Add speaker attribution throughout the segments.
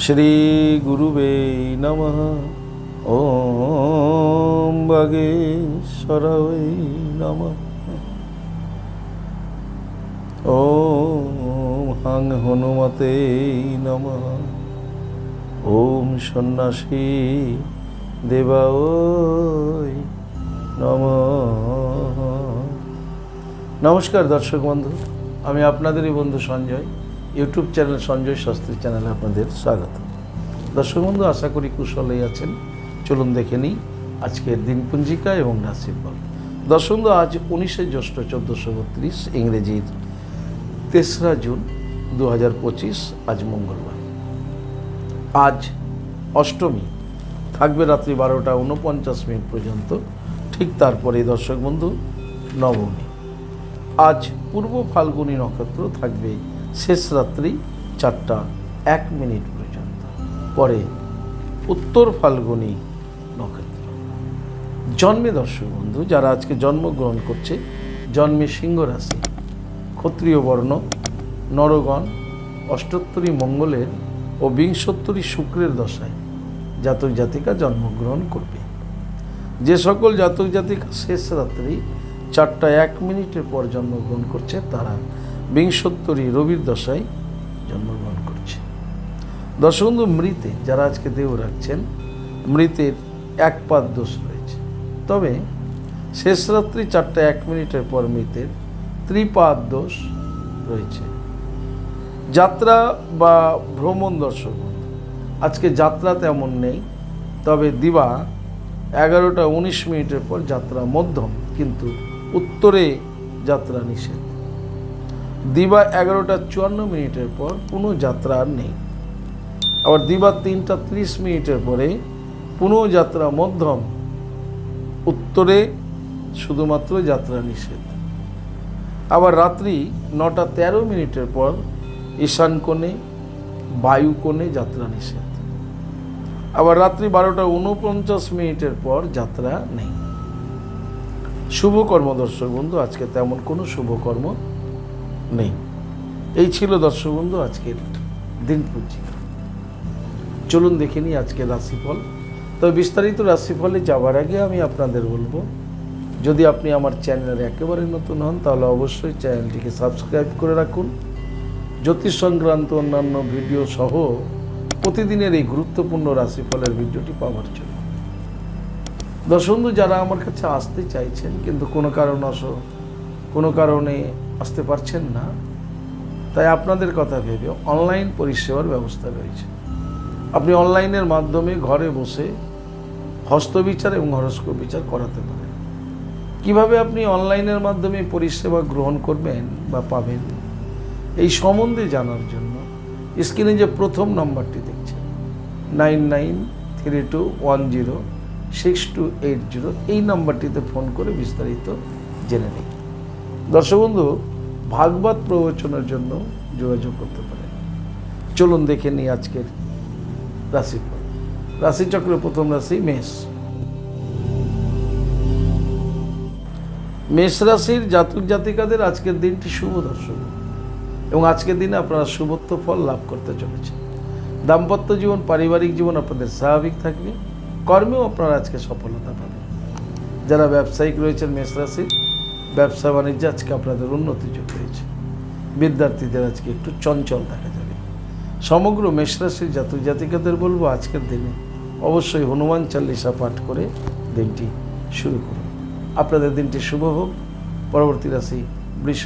Speaker 1: श्रीगुरुवे नमः ॐ वागेश्वरवै नमः ॐ हं हनुमते नमः ॐ সন্ন্যাসী দেবায় নমঃ নমস্কার দর্শক বন্ধু আমি আপনাদেরই বন্ধু সঞ্জয় ইউটিউব চ্যানেল সঞ্জয় শাস্ত্রী চ্যানেলে আপনাদের স্বাগত। দর্শক বন্ধু, আশা করি কুশলেই আছেন। চলুন দেখে নিই আজকের দিনপঞ্জিকা এবং রাশিফল দর্শক বন্ধু, আজ উনিশে জ্যৈষ্ঠ চোদ্দোশো বত্রিশ ইংরেজির তেসরা জুন দু হাজার পঁচিশ, আজ মঙ্গলবার। আজ অষ্টমী, থাকবে রাত্রি বারোটা উনপঞ্চাশ মিনিট পর্যন্ত, ঠিক তারপরে দর্শক বন্ধু, নবমী। আজ পূর্ব ফাল্গুনী নক্ষত্র থাকবে শেষ রাত্রি চারটা এক মিনিট পর্যন্ত। পরে উত্তর ফাল্গুনি নক্ষত্র। জন্মে দর্শক বন্ধু, যারা আজকে জন্মগ্রহণ করছে, জন্মে সিংহ রাশি ক্ষত্রিয় বর্ণ, নরগণ, অষ্টোত্তরী মঙ্গলের ও বিংশোত্তরী শুক্রের দশায় জাতক জাতিকা জন্মগ্রহণ করবে। যে সকল জাতক জাতিকা শেষ রাত্রি চারটা এক মিনিটের পর জন্মগ্রহণ করছে, তারা বিংশোত্তরী রবির দশায় জন্মগ্রহণ করছে। দশবন্ধু মৃতে, যারা আজকে দেহ রাখছেন, মৃতের এক পাদ দোষ রয়েছে। তবে শেষ রাত্রি চারটা এক মিনিটের পর মৃতের ত্রিপাদ দোষ রয়েছে। যাত্রা বা ভ্রমণ দর্শক আজকে যাত্রা তেমন নেই, তবে দিবা এগারোটা উনিশ মিনিটের পর যাত্রা মধ্যম, কিন্তু উত্তরে যাত্রা নিষেধ। দিবা এগারোটা চুয়ান্ন মিনিটের পর কোনো যাত্রা আর নেই। আবার দিবা তিনটা ত্রিশ মিনিটের পরে পুনঃ যাত্রা মধ্যম। উত্তরে শুধুমাত্র যাত্রা নিষেধ। আবার রাত্রি নটা তেরো মিনিটের পর ঈশান কোণে, বায়ু কোণে যাত্রা নিষেধ। আবার রাত্রি বারোটা উনপঞ্চাশ মিনিটের পর যাত্রা নেই। শুভকর্ম দর্শক বন্ধু, আজকে তেমন কোনো শুভকর্ম নেই। এই ছিল দর্শক বন্ধু আজকের দিন পঞ্জিকা চলুন দেখে নিই আজকের রাশিফল। তবে বিস্তারিত রাশিফলে যাওয়ার আগে আমি আপনাদের বলব, যদি আপনি আমার চ্যানেলের একেবারে নতুন হন, তাহলে অবশ্যই চ্যানেলটিকে সাবস্ক্রাইব করে রাখুন। জ্যোতিষ সংক্রান্ত অন্যান্য ভিডিও সহ প্রতিদিনের এই গুরুত্বপূর্ণ রাশিফলের ভিডিওটি পাওয়ার জন্য। দর্শক যারা আমার কাছে আসতে চাইছেন, কিন্তু কোনো কারণবশ কোনো কারণে আসতে পারছেন না, তাই আপনাদের কথা ভেবে অনলাইন পরিষেবার ব্যবস্থা রয়েছে। আপনি অনলাইনের মাধ্যমে ঘরে বসে হস্তবিচার এবং হরস্কোপ বিচার করাতে পারেন। কীভাবে আপনি অনলাইনের মাধ্যমে পরিষেবা গ্রহণ করবেন বা পাবেন, এই সম্বন্ধে জানার জন্য স্ক্রিনে যে প্রথম নম্বরটি দেখছেন, nine nine three two one zero six two eight zero, এই নাম্বারটিতে ফোন করে বিস্তারিত জেনে নিন। দর্শক বন্ধু ভাগবত প্রবচনের জন্য যোগাযোগ করতে পারেন চলুন দেখে নিই আজকের রাশিফল। রাশিচক্রের প্রথম রাশি মেষ। মেষ রাশির জাতক জাতিকাদের আজকের দিনটি শুভ দর্শক এবং আজকের দিনে আপনারা শুভত্ব ফল লাভ করতে চলেছে দাম্পত্য জীবন, পারিবারিক জীবন আপনাদের স্বাভাবিক থাকবে। কর্মেও আপনারা আজকে সফলতা পাবেন। যারা ব্যবসায়িক রয়েছেন মেষ রাশির ব্যবসা বাণিজ্যে আজকে আপনাদের উন্নতি যোগ রয়েছে বিদ্যার্থীদের আজকে একটু চঞ্চল দেখা যাবে। সমগ্র মেষ রাশির জাতক জাতিকাদের বলব, আজকের দিনে অবশ্যই হনুমান চাল্লিশা পাঠ করে দিনটি শুরু করুন। আপনাদের দিনটি শুভ হোক। পরবর্তী রাশি বৃষ।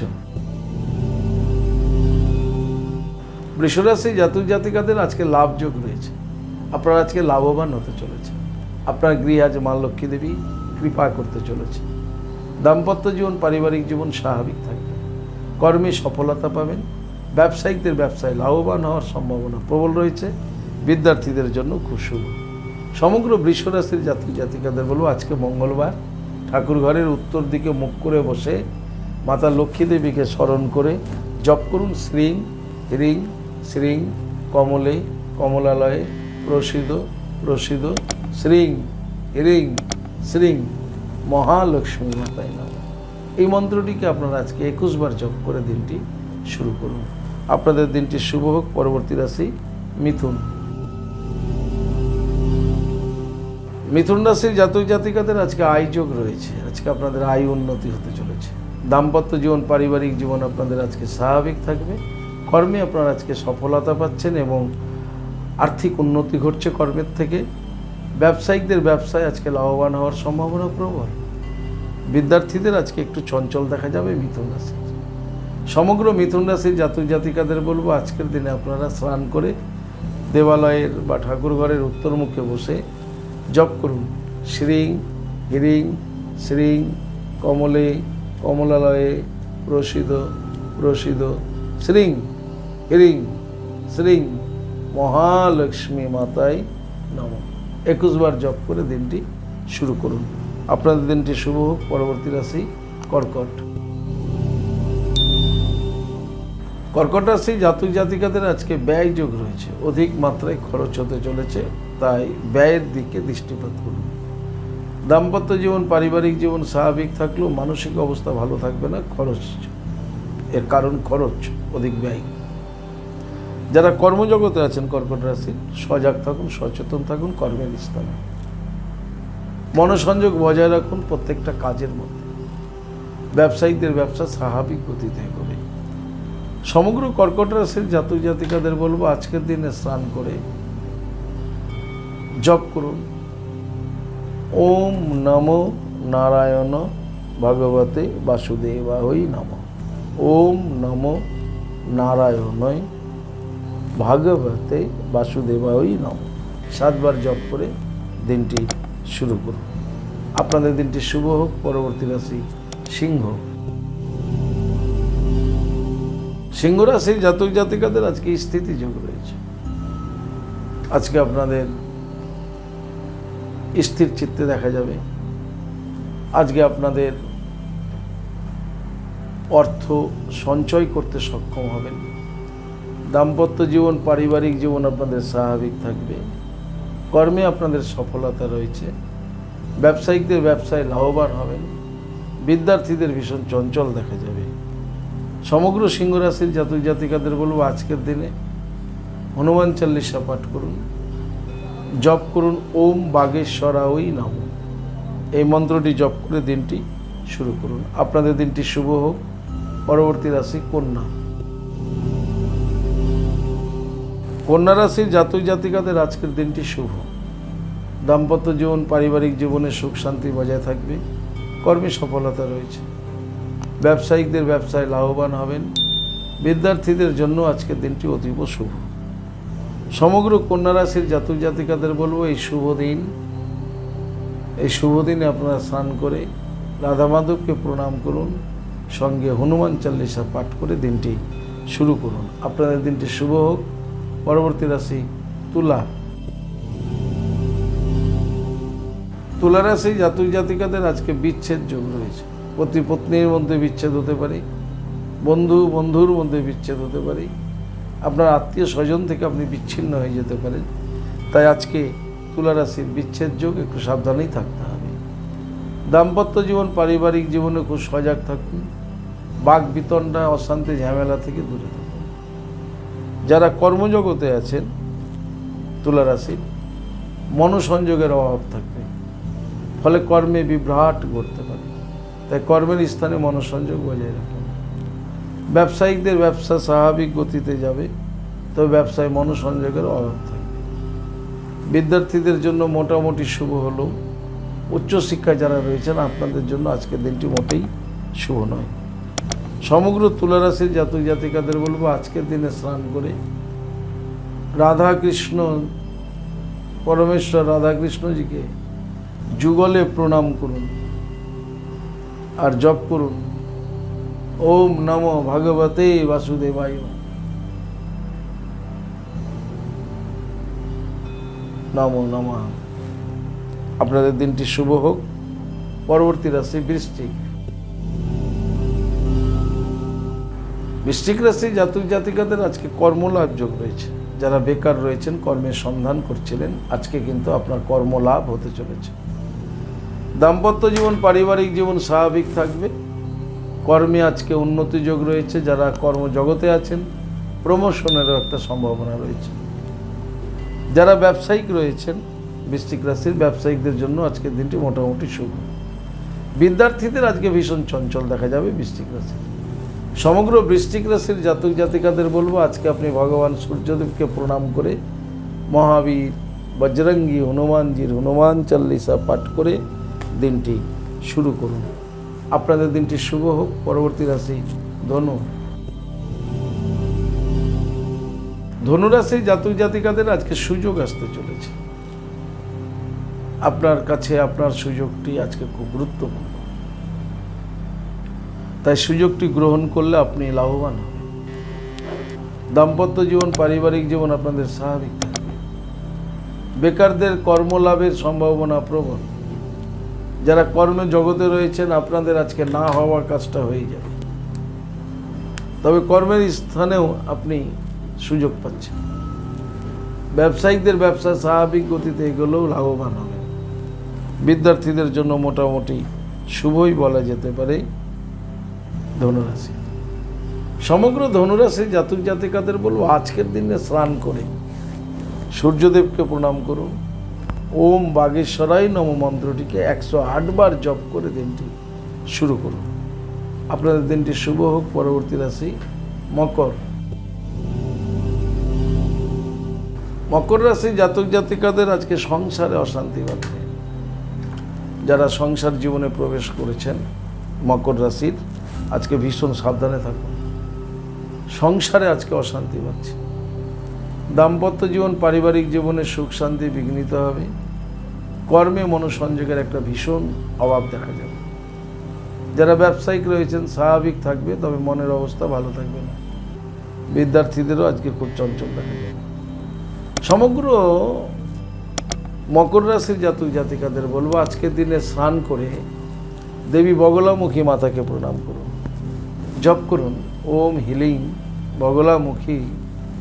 Speaker 1: বৃষরাশি জাতক জাতিকাদের আজকে লাভযোগ রয়েছে। আপনারা আজকে লাভবান হতে চলেছে আপনার গৃহে আজ মা লক্ষ্মী দেবী কৃপা করতে চলেছে দাম্পত্য জীবন, পারিবারিক জীবন স্বাভাবিক থাকবে কর্মে সফলতা পাবেন। ব্যবসায়িকদের ব্যবসায় লাভবান হওয়ার সম্ভাবনা প্রবল রয়েছে। বিদ্যার্থীদের জন্য খুব শুভ। সমগ্র বৃষরাশির জাতি জাতিকাদের বলব, আজকে মঙ্গলবার। ঠাকুর ঘরের উত্তর দিকে মুখ করে বসে মাতা লক্ষ্মী দেবীকে স্মরণ করে জপ করুন। শ্রীং, হ্রিং, শ্রীং, কমলে, কমলালয়ে প্রসিদ প্রসিদ শ্রীং, হ্রিং, শ্রীং। মহালক্ষ্মী মাতাই নাম। এই মন্ত্রটিকে আপনারা আজকে একুশবার যোগ করে দিনটি শুরু করুন। আপনাদের দিনটি শুভ হোক, পরবর্তী রাশি মিথুন। মিথুন রাশির জাতক জাতিকাদের আজকে আয় যোগ রয়েছে। আজকে আপনাদের আয় উন্নতি হতে চলেছে। দাম্পত্য জীবন, পারিবারিক জীবন আপনাদের আজকে স্বাভাবিক থাকবে। কর্মে আপনারা আজকে সফলতা পাচ্ছেন এবং আর্থিক উন্নতি ঘটছে কর্মের থেকে। ব্যবসায়িকদের ব্যবসায় আজকে লাভবান হওয়ার সম্ভাবনা প্রবল। বিদ্যার্থীদের আজকে একটু চঞ্চল দেখা যাবে, মিথুন রাশির। সমগ্র মিথুন রাশির জাতক জাতিকাদের বলব, আজকের দিনে আপনারা স্নান করে দেবালয়ের বা ঠাকুর ঘরের উত্তরমুখে বসে জপ করুন। শ্রীং, হিরিং, শ্রীং, কমলে, কমলালয়ে প্রসিদ প্রসিদ শ্রীং, হিরিং, শ্রীং, মহালক্ষ্মী মাতায় নম। একুশবার জপ করে দিনটি শুরু করুন। আপনাদের দিনটি শুভ হোক, পরবর্তী রাশি কর্কট। কর্কট রাশি জাতক জাতিকাদের আজকে ব্যয় যোগ রয়েছে। অধিক মাত্রায় খরচ হতে চলেছে, তাই ব্যয়ের দিকে দৃষ্টিপাত করুন। দাম্পত্য জীবন, পারিবারিক জীবন স্বাভাবিক থাকলেও মানসিক অবস্থা ভালো থাকবে না, খরচ। এর কারণ খরচ, অধিক ব্যয়। যারা কর্মজগতে আছেন, কর্কট রাশির সজাগ থাকুন, সচেতন থাকুন কর্মের স্থানে মনসংযোগ বজায় রাখুন প্রত্যেকটা কাজের মধ্যে। ব্যবসায়ীদের ব্যবসা স্বাভাবিক গতিতে এগোবে। সমগ্র কর্কট রাশির জাতক জাতিকাদের বলব, আজকের দিনে স্নান করে জপ করুন। ওম নমো নারায়ণ ভগবতে বাসুদেবাহই নম। ওম নমো নারায়ণয় ভাগবতে বাসুদেবাহই নম। সাতবার জপ করে দিনটি শুরু করুন। আপনাদের দিনটি শুভ হোক, পরবর্তী রাশি সিংহ সিংহ রাশির জাতক জাতিকাদের আজকে স্থিতি যোগ রয়েছে। আজকে আপনাদের স্থির চিত্তে দেখা যাবে। আজকে আপনাদের অর্থ সঞ্চয় করতে সক্ষম হবেন। দাম্পত্য জীবন, পারিবারিক জীবন আপনাদের স্বাভাবিক থাকবে। কর্মে আপনাদের সফলতা রয়েছে। ব্যবসায়িকদের ব্যবসায় লাভবান হবেন। বিদ্যার্থীদের ভীষণ চঞ্চল দেখা যাবে। সমগ্র সিংহ রাশির জাতক জাতিকাদের বলব আজকের দিনে হনুমান চল্লিশা পাঠ করুন। জপ করুন। ওম বাগেশ্বরা ওই নাম। এই মন্ত্রটি জপ করে দিনটি শুরু করুন। আপনাদের দিনটি শুভ হোক। পরবর্তী রাশি কন্যা। কন্যা রাশির জাতক জাতিকাদের আজকের দিনটি শুভ। দাম্পত্য জীবন, পারিবারিক জীবনে সুখ, শান্তি বজায় থাকবে। কর্মে সফলতা রয়েছে। ব্যবসায়িকদের ব্যবসায় লাভবান হবেন। বিদ্যার্থীদের জন্য আজকের দিনটি অতীব শুভ। সমগ্র কন্যা রাশির জাতক জাতিকাদের বলব, এই শুভ দিন, এই শুভ দিনে আপনারা স্নান করে রাধা মাধবকে প্রণাম করুন। সঙ্গে হনুমান চল্লিশা পাঠ করে দিনটি শুরু করুন। আপনাদের দিনটি শুভ হোক। পরবর্তী রাশি, তুলা। তুলা রাশি জাতক জাতিকাদের আজকে বিচ্ছেদ যোগ রয়েছে। পতি পত্নীর মধ্যে বিচ্ছেদ হতে পারে, বন্ধু বন্ধুর মধ্যে বিচ্ছেদ হতে পারে, আপনার আত্মীয় স্বজন থেকে আপনি বিচ্ছিন্ন হয়ে যেতে পারেন। তাই আজকে তুলা রাশির বিচ্ছেদ যোগ একটু সাবধানেই থাকতে হবে। দাম্পত্য জীবন, পারিবারিক জীবনে খুব সজাগ থাকুন। বাঘ বিতণ্ডা, অশান্তি, ঝামেলা থেকে দূরে থাকুন। যারা কর্মজগতে আছেন তুলা রাশির মনোসংযোগের অভাব থাকবে। ফলে কর্মে বিভ্রাট ঘটতে পারে। তাই কর্মের স্থানে মনোসংযোগ বজায় রাখুন ব্যবসায়িকদের ব্যবসা স্বাভাবিক গতিতে যাবে, তবে ব্যবসায় মনোসংযোগের অভাব থাকবে। বিদ্যার্থীদের জন্য মোটামুটি শুভ হলেও উচ্চশিক্ষায় যারা রয়েছেন, আপনাদের জন্য আজকের দিনটি মোটেই শুভ নয়। সমগ্র তুলারাশির জাতক জাতিকাদের বলব, আজকের দিনে স্নান করে রাধা কৃষ্ণ পরমেশ্বর রাধাকৃষ্ণজিকে যুগলে প্রণাম করুন আর জপ করুন। ওম নম ভগবতে বাসুদেবায় নম। নম আপনাদের দিনটি শুভ হোক। পরবর্তী রাশি বৃষ্টিক রাশি জাতক জাতিকাদের আজকে কর্মলাভ যোগ রয়েছে। যারা বেকার রয়েছেন, কর্মের সন্ধান করছিলেন, আজকে কিন্তু আপনার কর্মলাভ হতে চলেছে। দাম্পত্য জীবন, পারিবারিক জীবন স্বাভাবিক থাকবে। কর্মে আজকে উন্নতি যোগ রয়েছে, যারা কর্মজগতে আছেন প্রমোশনেরও একটা সম্ভাবনা রয়েছে। যারা ব্যবসায়িক রয়েছেন, বৃশ্চিক রাশির ব্যবসায়িকদের জন্য আজকের দিনটি মোটামুটি শুভ। বিদ্যার্থীদের আজকে ভীষণ চঞ্চল দেখা যাবে বৃষ্টিক রাশি সমগ্র বৃশ্চিক রাশির জাতক জাতিকাদের বলব, আজকে আপনি ভগবান সূর্যদেবকে প্রণাম করে মহাবীর বজরঙ্গী হনুমানজির হনুমান চল্লিশা পাঠ করে দিনটি শুরু করুন। আপনাদের দিনটি শুভ হোক, পরবর্তী রাশি ধনু। ধনুরাশির জাতক জাতিকাদের আজকে সুযোগ আসতে চলেছে। আপনার কাছে আপনার সুযোগটি আজকে খুব গুরুত্বপূর্ণ। তাই সুযোগটি গ্রহণ করলে আপনি লাভবান হবেন। দাম্পত্য জীবন, পারিবারিক জীবন আপনাদের স্বাভাবিক থাকবে। বেকারদের কর্মলাভের সম্ভাবনা প্রবল। যারা কর্মে জগতে রয়েছেন, আপনাদের আজকে না হওয়া কাজটা হয়ে যাবে। তবে কর্মের স্থানেও আপনি সুযোগ পাচ্ছেন। ব্যবসায়িকদের ব্যবসা স্বাভাবিক গতিতে এগুলোও লাভবান হবে বিদ্যার্থীদের জন্য মোটামুটি শুভই বলা যেতে পারে। ধনুরাশি। সমগ্র ধনুরাশি জাতক জাতিকাদের বলব, আজকের দিনে স্নান করে সূর্যদেবকে প্রণাম করুন। ওম বাগেশ্বরাই নম মন্ত্রটিকে একশো আটবার জপ করে দিনটি শুরু করুন। আপনাদের দিনটি শুভ হোক, পরবর্তী রাশি মকর। মকর রাশি জাতক জাতিকাদের আজকে সংসারে অশান্তি বাঁধবে যারা সংসার জীবনে প্রবেশ করেছেন, মকর রাশির আজকে ভীষণ সাবধানে থাকুন। সংসারে আজকে অশান্তি পাচ্ছে। দাম্পত্য জীবন, পারিবারিক জীবনে সুখ, শান্তি, বিঘ্নিত হবে। কর্মে মনোসংযোগের একটা ভীষণ অভাব দেখা যাবে। যারা ব্যবসায়িক রয়েছেন, স্বাভাবিক থাকবে, তবে মনের অবস্থা ভালো থাকবে না। বিদ্যার্থীদেরও আজকে খুব চঞ্চল দেখা যাবে। সমগ্র মকর রাশির জাতক জাতিকাদের বলব, আজকের দিনে স্নান করে দেবী বগলামুখী মাতাকে প্রণাম করুন। জপ করুন। ওম হিলিং বগলামুখী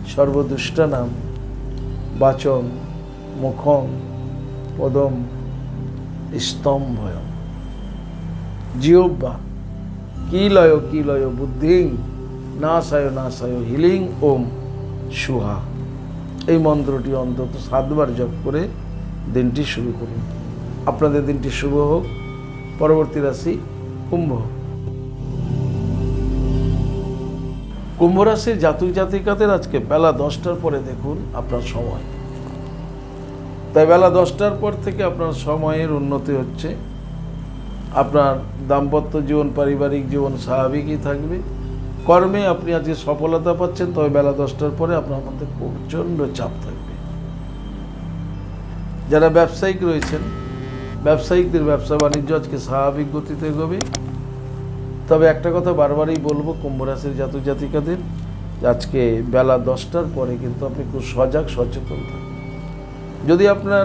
Speaker 1: সর্বদুষ্টানাম বাচম মুখম পদম স্তম্ভয় জিহ্বা কিলয় কিলয় বুদ্ধিং? নাশায় নাশায় হিলিং, ওম, সুহা। এই মন্ত্রটি অন্তত সাতবার জপ করে দিনটি শুরু করুন। আপনাদের দিনটি শুভ হোক। পরবর্তী রাশি কুম্ভ কুম্ভ রাশির জাতক জাতিকাদের আজকে বেলা দশটার পরে দেখুন আপনার সময়। তাই বেলা দশটার পর থেকে আপনার সময়ের উন্নতি হচ্ছে। আপনার দাম্পত্য জীবন, পারিবারিক জীবন স্বাভাবিকই থাকবে। কর্মে আপনি আজকে সফলতা পাচ্ছেন, তবে বেলা দশটার পরে আপনার মধ্যে প্রচণ্ড চাপ থাকবে। যারা ব্যবসায়িক রয়েছেন, ব্যবসায়িকদের ব্যবসা বাণিজ্য আজকে স্বাভাবিক গতিতে এগোবে। তবে একটা কথা বারবারই বলব, কুম্ভ রাশির জাতক জাতিকাদের, আজকে বেলা দশটার পরে কিন্তু আপনি খুব সজাগ, সচেতন থাকবেন যদি আপনার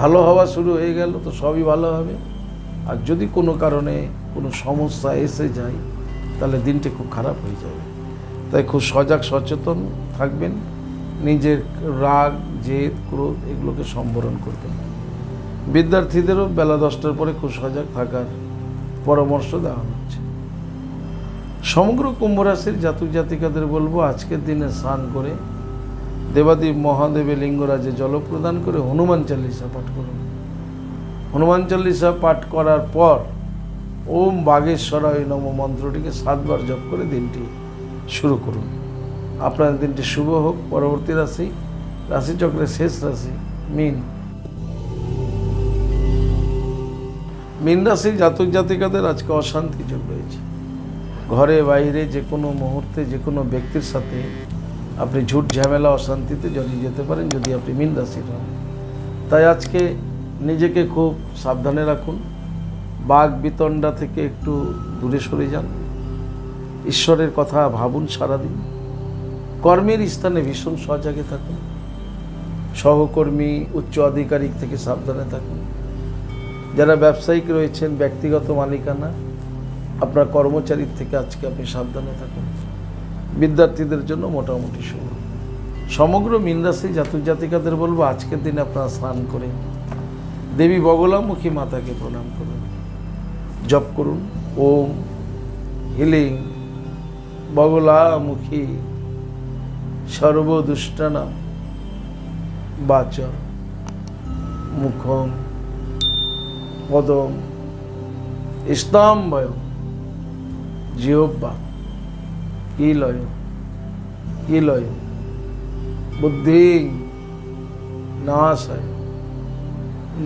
Speaker 1: ভালো হওয়া শুরু হয়ে গেল, তো সবই ভালো হবে। আর যদি কোনো কারণে কোনো সমস্যা এসে যায়, তাহলে দিনটি খুব খারাপ হয়ে যাবে। তাই খুব সজাগ, সচেতন থাকবেন। নিজের রাগ, জেদ, ক্রোধ এগুলোকে সম্বরণ করবেন। বিদ্যার্থীদেরও বেলা দশটার পরে খুব সজাগ থাকার পরামর্শ দেওয়া হচ্ছে। সমগ্র কুম্ভ রাশির জাতক জাতিকাদের বলব, আজকের দিনে স্নান করে দেবাদেব মহাদেবে লিঙ্গরাজে জল প্রদান করে হনুমান চাল্লিশা পাঠ করুন। হনুমান চাল্লিশা পাঠ করার পর ওম বাগেশ্বরায় নম মন্ত্রটিকে সাতবার জপ করে দিনটি শুরু করুন। আপনার দিনটি শুভ হোক। পরবর্তী রাশি, রাশিচক্রের শেষ রাশি, মিন। মিন রাশির জাতক জাতিকাদের আজকে অশান্তি যোগ রয়েছে ঘরে, বাইরে, যে কোনো মুহূর্তে, যে কোনো ব্যক্তির সাথে আপনি ঝুট ঝামেলা, অশান্তিতে জড়িয়ে যেতে পারেন, যদি আপনি মিন রাশির হন। তাই আজকে নিজেকে খুব সাবধানে রাখুন। বাঘ বিতণ্ডা থেকে একটু দূরে সরে যান। ঈশ্বরের কথা ভাবুন সারাদিন। কর্মের স্থানে ভীষণ সজাগে থাকুন। সহকর্মী, উচ্চ আধিকারিক থেকে সাবধানে থাকুন। যারা ব্যবসায়িক রয়েছেন, ব্যক্তিগত মালিকানা, আপনার কর্মচারীর থেকে আজকে আপনি সাবধানে থাকুন। বিদ্যার্থীদের জন্য মোটামুটি শুভ সমগ্র মিনরাশি জাতক জাতিকাদের বলব, আজকের দিনে আপনারা স্নান করে দেবী বগলামুখী মাতাকে প্রণাম করুন। জপ করুন। ওম হিলিং বগলামুখী সর্বদুষ্টানাম বাচ মুখম পদম, স্তম্ভয়, জিহ্বা কিলয় কিলয় বুদ্ধি, নাশয়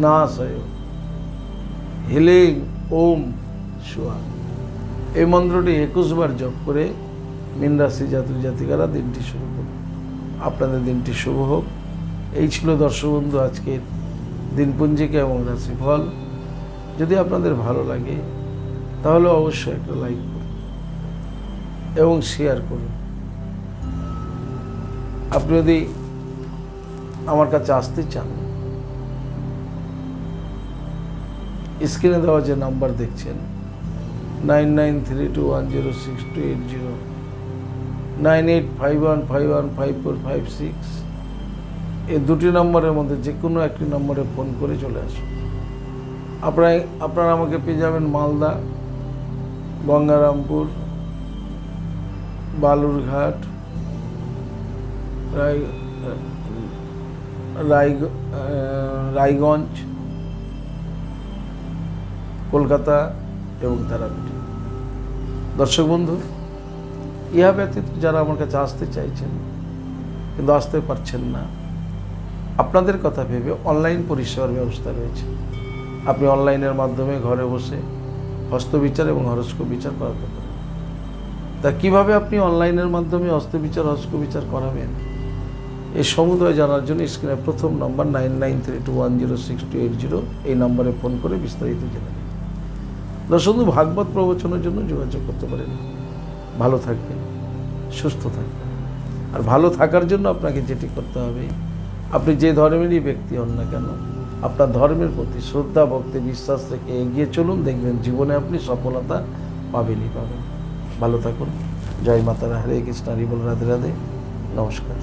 Speaker 1: নাশয়, হিলিং, ওম সুয়া এই মন্ত্রটি একুশ বার জপ করে মীন রাশি জাতি জাতিকারা দিনটি শুরু করুন। আপনাদের দিনটি শুভ হোক। এই ছিল দর্শক বন্ধু, আজকের দিনপঞ্জিকা এবং রাশিফল। যদি আপনাদের ভালো লাগে, তাহলে অবশ্যই একটা লাইক করুন এবং শেয়ার করুন। আপনি যদি আমার কাছে আসতে চান স্ক্রিনে দেওয়া যে নাম্বার দেখছেন nine nine three two one zero six two eight zero nine eight five one five one five four five six এই দুটি নম্বরের মধ্যে যে কোনো একটি নম্বরে ফোন করে চলে আসুন। আপনারা আপনারা আমাকে পেয়ে যাবেন মালদা, গঙ্গারামপুর, বালুরঘাট, রায় রায়, রায়গঞ্জ, কলকাতা এবং তারাপীঠ। দর্শক বন্ধু, ইহা ব্যতীত যারা আমার কাছে আসতে চাইছেন কিন্তু আসতে পারছেন না, আপনাদের কথা ভেবে অনলাইন পরিষেবার ব্যবস্থা রয়েছে। আপনি অনলাইনের মাধ্যমে ঘরে বসে হস্তবিচার এবং হরস্ক বিচার করাতে পারেন। তা কীভাবে আপনি অনলাইনের মাধ্যমে হস্তবিচার হরস্ক বিচার করাবেন? এই সমুদয় জানার জন্য স্ক্রিনে প্রথম নম্বর nine nine three two one zero six two eight zero এই নম্বরে ফোন করে বিস্তারিত জেনে নিন। দর্শক বন্ধু, ভাগবত প্রবচনের জন্য যোগাযোগ করতে পারেন। ভালো থাকবেন সুস্থ থাকবেন। আর ভালো থাকার জন্য আপনাকে যেটি করতে হবে আপনি যে ধর্মেরই ব্যক্তি হন না কেন আপনার ধর্মের প্রতি শ্রদ্ধা, ভক্তি, বিশ্বাস রেখে এগিয়ে চলুন, দেখবেন জীবনে আপনি সফলতা পাবেনই পাবেন। ভালো থাকুন। জয় মাতারা। হরে কৃষ্ণ। হরিবল রাধে রাধে। নমস্কার।